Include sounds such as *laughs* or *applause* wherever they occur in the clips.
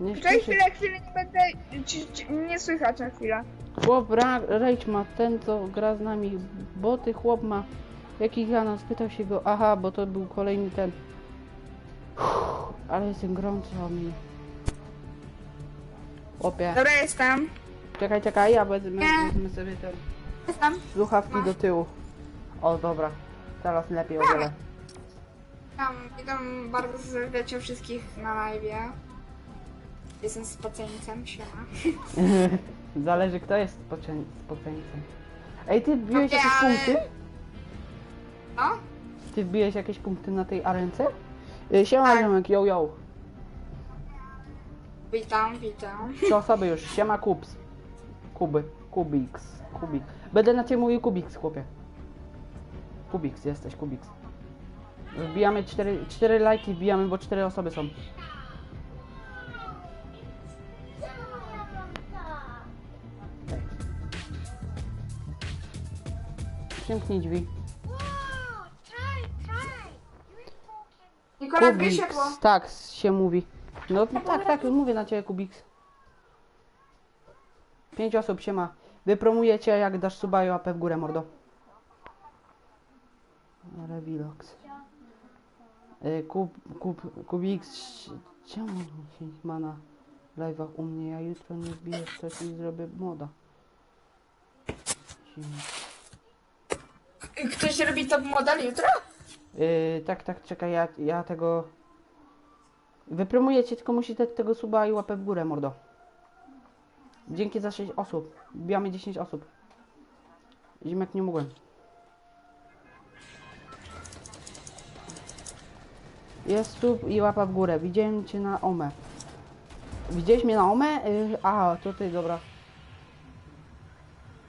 Nie śpieszy. chwilę, chwilę, nie będę... Ci, ci, nie słychać na chwilę. Chłop ra- rage ma ten, co gra z nami. Boty chłop ma. Jaki Gana? Spytał się go. Aha, bo to był kolejny ten. Uff, ale jestem gorący o mnie. Chłopie. Dobra, jestem. Czekaj, czekaj, ja wezmę, Nie. wezmę sobie ten. Jestem. Słuchawki do tyłu. O, dobra. Teraz lepiej o wiele. Witam, witam bardzo serdecznie wszystkich na live. Jestem z pacjentem, siema. *laughs* Zależy kto jest spoczę- spoceńcem. Ej, ty wbiłeś Okej, jakieś ale- punkty? No? Ty wbiłeś jakieś punkty na tej arence? Y, Siema Tak. ziomek, yo yo. Witam, witam. Trzy osoby już, siema Kubs. Kuby, Kubiks, Kubik. Będę na ciebie mówił Kubiks, chłopie. Kubiks, jesteś, Kubiks. Wbijamy cztery, cztery lajki, wbijamy, bo cztery osoby są. Przymknij drzwi. Nikola, światło. Kubiks, tak się mówi. No tak, tak, mówię na ciebie Kubiks. Pięć osób się ma. Wypromujecie jak dasz suba i łapę w górę, mordo. Revilox. Y, Kub, kub, Kubiks, czemu się ma na live'ach u mnie? Ja jutro nie wbiję coś i zrobię moda. Ktoś robi top model jutro? Yy, tak, tak, czekaj, ja, ja tego... Wypromujecie, tylko musicie tego suba i łapę w górę, mordo. Dzięki za 6 osób. Bijamy 10 osób. Zimek nie mogłem. Jest sub i łapa w górę. Widziałem cię na Ome. Widziałeś mnie na Ome? Yy, aha, to dobra.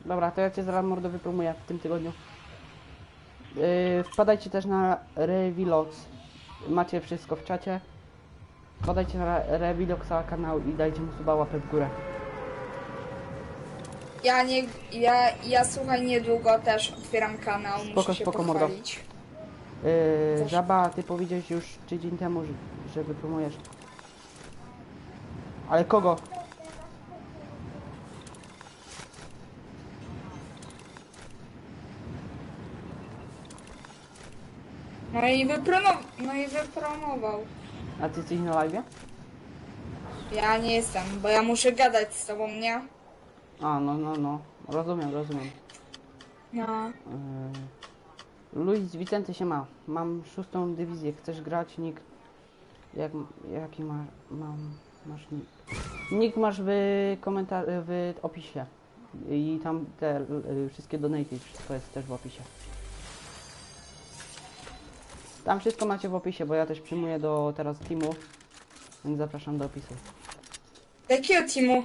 Dobra, to ja cię zaraz mordo wypromuję w tym tygodniu. Yy, wpadajcie też na Revilox. Macie wszystko w czacie. Wpadajcie na Reviloxa kanał i dajcie mu suba łapę w górę. Ja nie, ja, ja słuchaj, niedługo też otwieram kanał, Spoko, muszę się spoko, mordo. pochwalić. Yy. Żaba, ty powiedziałeś już tydzień temu, że, że wypromujesz. Ale kogo? No i wypromował, no i wypromował. A ty jesteś na live? Ja nie jestem, bo ja muszę gadać z tobą, nie? A, no, no, no. Rozumiem, rozumiem. No. Yy, Luis Vicenty się ma. Mam szóstą dywizję. Chcesz grać? Nick. Jak, jaki ma, mam, masz nick? Nick masz w komentarzu, w opisie. I tam te y, wszystkie donaty, wszystko jest też w opisie. Tam wszystko macie w opisie, bo ja też przyjmuję do teraz teamu. Więc zapraszam do opisu. Jakiego teamu?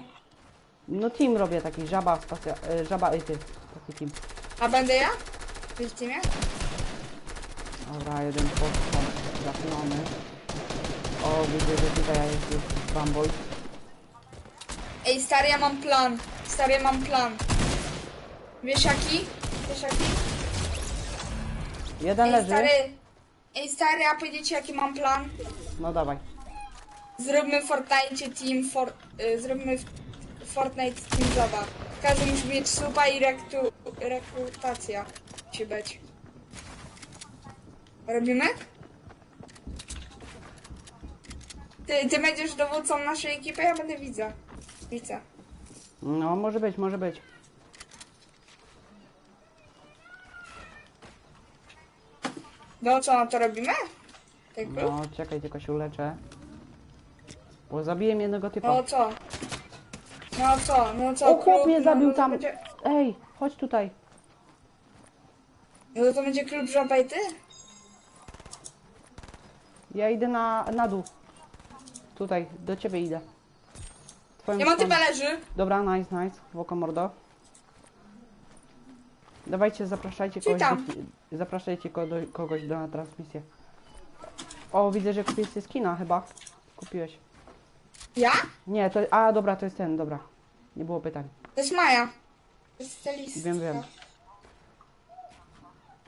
No team robię taki żaba, spacja, y, żaba i ty. Taki team. A będę ja? W tym teamie? Dobra, jeden postrzał trafiony. O, widzę, że tutaj jest już bambol. Ej, stary, ja mam plan. Stary, ja mam plan. Wiesz jaki? Wiesz jaki? Jeden Ej, leży. stary. Ej, stary, a powiedzieć jaki mam plan? No dawaj. Zróbmy w Fortnite team, for, y, zróbmy w Fortnite team zabaw. Każdy musi mieć supa i rektu, rekrutacja. Musi być. Robimy? Ty, ty będziesz dowódcą naszej ekipy, ja będę widza. Widzę. No, może być, może być. No co, no to robimy? Tak było? No, czekaj, tylko się uleczę. Bo zabiję jednego typa. No co? No co, no co? O, chłop klub, mnie no, zabił no to tam. Będzie, Ej, chodź tutaj. no to będzie klub żabajty? Ja idę na, na dół. Tutaj, do ciebie idę. Twoją Ja mam stronę. typa leży. Dobra, nice, nice. W oko mordo. Dawajcie, zapraszajcie kogoś, do, zapraszajcie ko- do, kogoś do na transmisję. O, widzę, że kupiłeś skina chyba. Kupiłeś. Ja? Nie, to. A, dobra, to jest ten, dobra. Nie było pytań. To jest Maja. To jest stylistka. Wiem, wiem.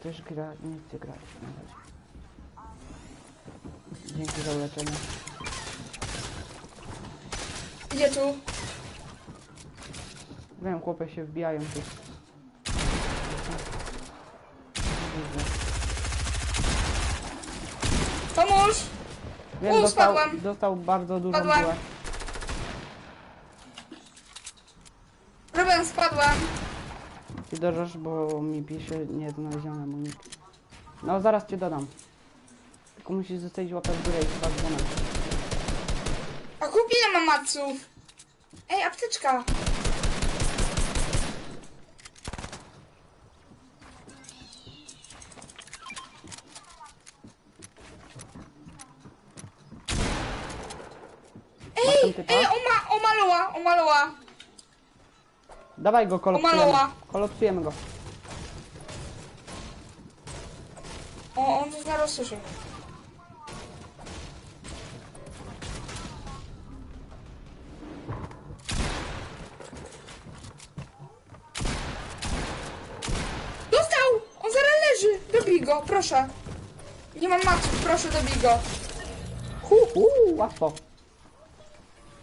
Też gra, nie chcę grać. Dzięki za uleczenie. Idzie tu. Wiem, chłopy się wbijają tu. Pomóż! Wiem, U, dostał, spadłam. dostał bardzo dużą Spadłam. bułę. Ruben, spadłam. Ty dożesz, bo mi pisze nieznaleziony mój nick. No, zaraz cię dodam. Tylko musisz zostawić łapę w górę i chyba dzwonek. A kupię mam maców. Ej, apteczka. Masz tam typa? Ej, oma, omalała, omalała. Dawaj go, kolopsujemy. Omalała. Kolopsujemy go. O, on to zaraz słyszy. Dostał! On zaraz leży! Dobij go, proszę. Nie mam maców, proszę dobij go. Hu, hu, łatwo.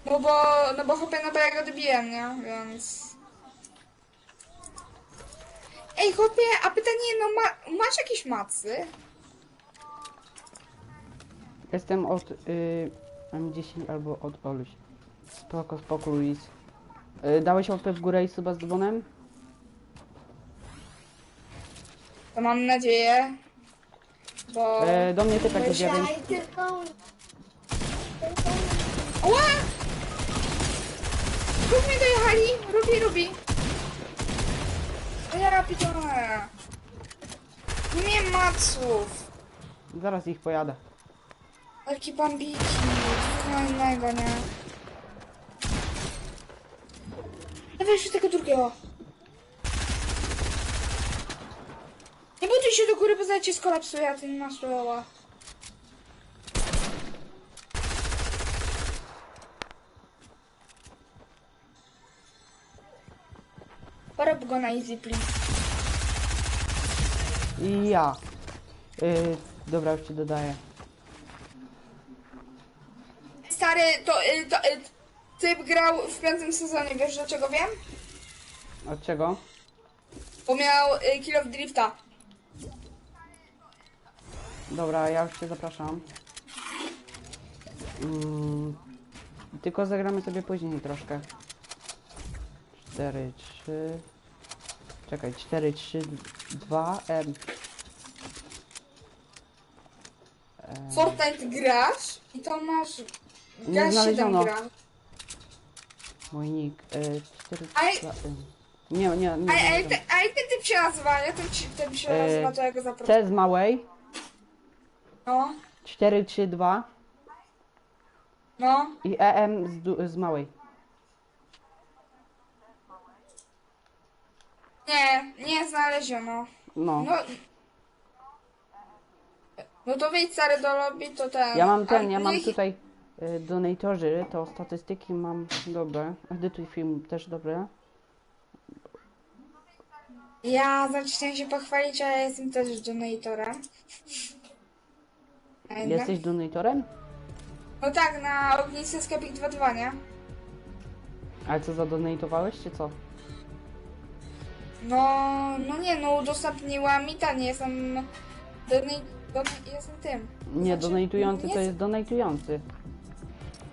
No bo, no bo chłopie, no bo ja go dobiłem, nie? Więc... Ej, chłopie, a pytanie, no ma, masz jakieś macy? Jestem od y, M10 albo od Oluś. Spoko, spoko, Luis. Y, dałeś łapę w górę i suba z dzwonem? To mam nadzieję, bo... E, do mnie typek jest jeden. Myślaj tylko... Ła! Rób mnie dojechali! Rubi, rubi! Ja pitole! Nie maców! Zaraz ich pojadę. Takie bambiki, coś innego, nie? Dawaj jeszcze tego drugiego. Nie buduj się do góry, bo zaraz cię skolapsuje, a ty nie masz roła. Porob go na easy, please. I ja. Y, dobra, już ci dodaję. Stary, to, y, to y, typ grał w piątym sezonie, wiesz dlaczego wiem? Od czego? Bo miał y, Kill of Drifta. Dobra, ja już cię zapraszam. Mm, tylko zagramy sobie później troszkę. 4, 3. Czekaj, 4, 3, 2, M. E, Fortnite grasz i to masz... Nie Grasz 7 znaleziono. gra. mój nick. E, 4, Ale- 2, M. Nie, nie, nie. A, a, nie, jak te- a jak typ się nazywa? Jak ten, ci- się E, nazywa, to ja go zaproszę. C z małej. No, 4, 3, 2. no. I EM z, du- z małej. Nie, nie znaleziono. No. No... No to wyjdź stary do lobby, to ten... Ja mam ten, ja mam tutaj y, donatorzy, to statystyki mam dobre. Edytuj film też dobre. Ja chciałem się pochwalić, ale jestem też donatorem. A jednak- Jesteś donatorem? No tak, na ognisty sklepik 22, nie? Ale co zadonatowałeś, czy co? No, no nie, no udostępniła mi ta, nie jestem... Donate, donate, jestem tym. Nie, Znaczy, donatujący nie to jest donatujący.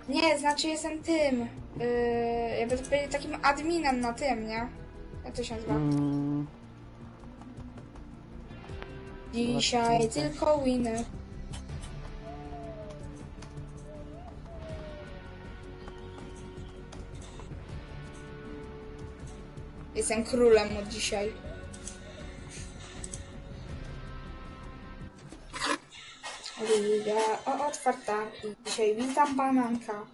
Nie, znaczy jestem tym. Yy, jakby takim adminem na tym, nie? Jak to się nazywa? Mm, Dzisiaj tylko winy. Jestem królem od dzisiaj. Liga o, otwarta i dzisiaj witam bananka.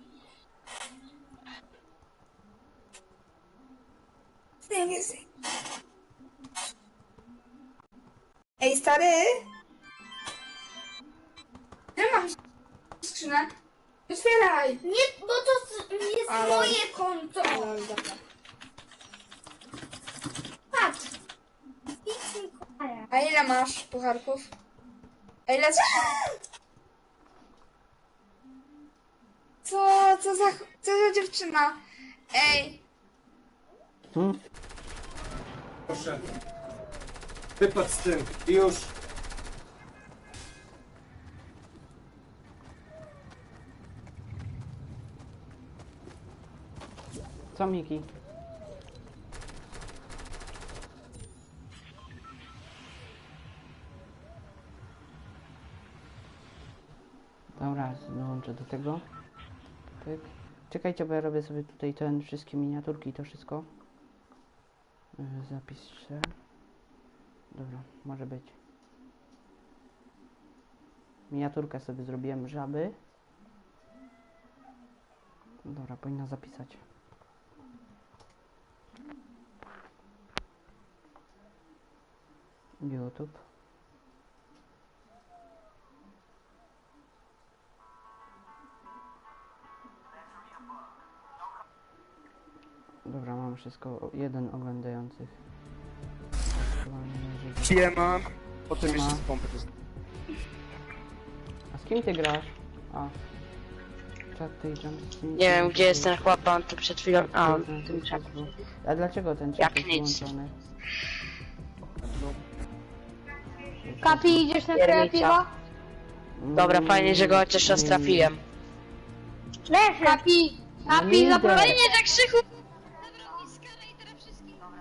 Ej, stary! Ja mam skrzynę. Otwieraj! Nie, bo to jest Ale- moje konto. Dobra. Patrz. Idź mi kochania. A ile masz pucharków? A ile? Co Co, za, co za dziewczyna? Ej, Hmm? Proszę. Wypadł z tym. I już. Co Miki? Dobra, dołączę do tego. Pyk. Czekajcie, bo ja robię sobie tutaj ten wszystkie miniaturki i to wszystko. Yy, Zapiszę. Dobra, może być. Miniaturkę sobie zrobiłem żaby. Dobra, powinna zapisać. YouTube. Wszystko. o- Jeden oglądających. Siema. Potem Siema. jeszcze z pompy. A z kim ty grasz? A. Czat tej jump Nie wiem, gdzie jest ten chłop, on tu przed chwilą... A, on w tym czasie. A dlaczego ten Jak czat jest nic. wyłączony? Kapi, idziesz na Piernicia. kreatywa? Dobra, fajnie, że go chociaż raz trafiłem. Leży. Kapi, nie Kapi, nie tak krzychu